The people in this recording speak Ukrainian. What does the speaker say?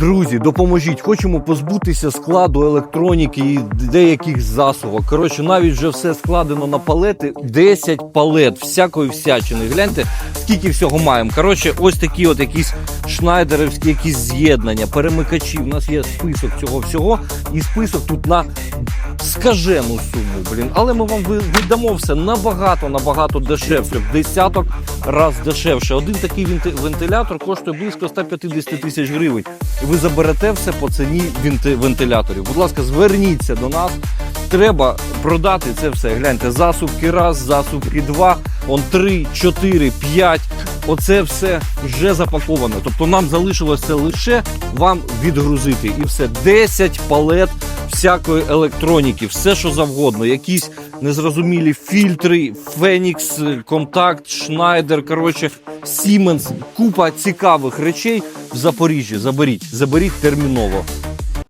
Друзі, допоможіть. Хочемо позбутися складу електроніки і деяких засобок. Коротше, навіть вже все складено на палети. 10 палет всякої всячини. Гляньте, скільки всього маємо. Коротше, ось такі от якісь шнайдерівські якісь з'єднання, перемикачі. У нас є список цього всього, і список тут на скажену суму. Блін, але ми вам віддамо все набагато, набагато дешевше. В десяток раз дешевше. Один такий вентилятор коштує близько 150 тисяч гривень. І ви заберете все по ціні вентиляторів. Будь ласка, зверніться до нас. Треба продати це все. Гляньте, засувки раз, засувки два, он три, чотири, п'ять. Оце все вже запаковано. Тобто нам залишилося лише вам відгрузити. І все 10 палет всякої електроніки, все що завгодно, якісь незрозумілі фільтри, Фенікс, Контакт, Шнайдер, коротше, Сіменс, купа цікавих речей в Запоріжжі. Заберіть, заберіть терміново.